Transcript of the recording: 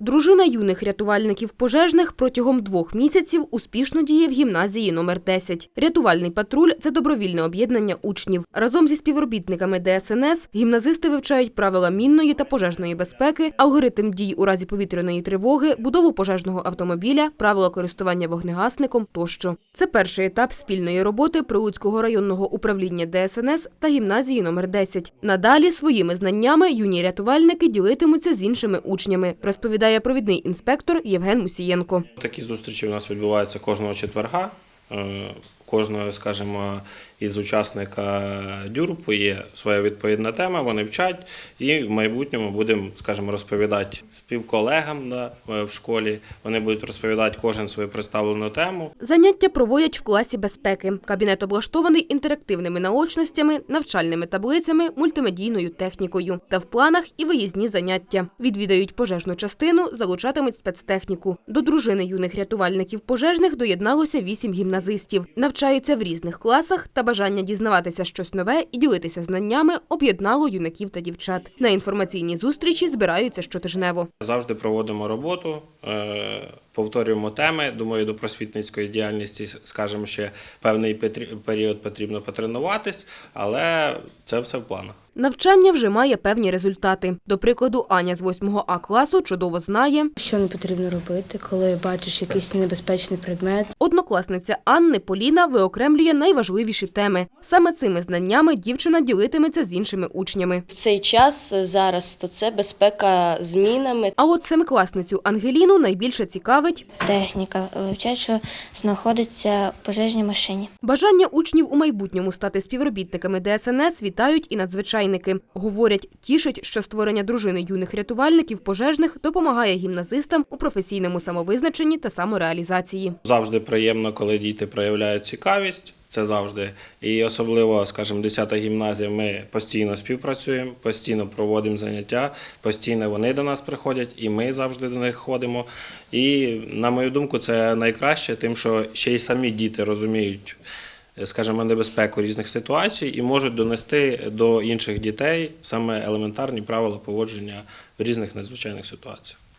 Дружина юних рятувальників пожежних протягом двох місяців успішно діє в гімназії номер 10. Рятувальний патруль це добровільне об'єднання учнів. Разом зі співробітниками ДСНС гімназисти вивчають правила мінної та пожежної безпеки, алгоритм дій у разі повітряної тривоги, будову пожежного автомобіля, правила користування вогнегасником тощо. Це перший етап спільної роботи Прилуцького районного управління ДСНС та гімназії номер 10. Надалі своїми знаннями юні рятувальники ділитимуться з іншими учнями, розповідає провідний інспектор Євген Мусієнко. Такі зустрічі у нас відбуваються кожного четверга. Кожного, скажімо, із учасника дюрпу є своя відповідна тема, вони вчать, і в майбутньому будемо, скажімо, розповідати співколегам да, е, в школі. Вони будуть розповідати кожен свою представлену тему. Заняття проводять в класі безпеки. Кабінет облаштований інтерактивними наочностями, навчальними таблицями, мультимедійною технікою. Та в планах і виїзні заняття. Відвідають пожежну частину, залучатимуть спецтехніку. До дружини юних рятувальників пожежних доєдналося вісім гімназистів. Навчаються в різних класах та бажання дізнаватися щось нове і ділитися знаннями об'єднало юнаків та дівчат. На інформаційні зустрічі збираються щотижнево. Завжди проводимо роботу, е, повторюємо теми. Думаю, до просвітницької діяльності, скажімо, ще певний період потрібно потренуватись, але це все в планах. Навчання вже має певні результати. До прикладу, Аня з 8 А класу чудово знає. Що не потрібно робити, коли бачиш якийсь небезпечний предмет? Однокласниця Анни Поліна виокремлює найважливіші теми. Саме цими знаннями дівчина ділитиметься з іншими учнями. В цей час зараз то це безпека з мінами. А от семикласницю Ангеліну найбільше цікавить техніка, вивчають, що знаходиться в пожежній машині. бажання учнів у майбутньому стати співробітниками ДСНС вітають і надзвичайники. Говорять, тішить, що створення дружини юних рятувальників пожежних допомагає гімназистам у професійному самовизначенні та самореалізації. Завжди приємно, коли діти проявляють цікавість. Це завжди. І особливо, скажімо, 10-та гімназія, ми постійно співпрацюємо, постійно проводимо заняття, постійно вони до нас приходять, і ми завжди до них ходимо. І, на мою думку, це найкраще, тим, що ще й самі діти розуміють, скажімо, небезпеку різних ситуацій і можуть донести до інших дітей саме елементарні правила поводження в різних надзвичайних ситуаціях.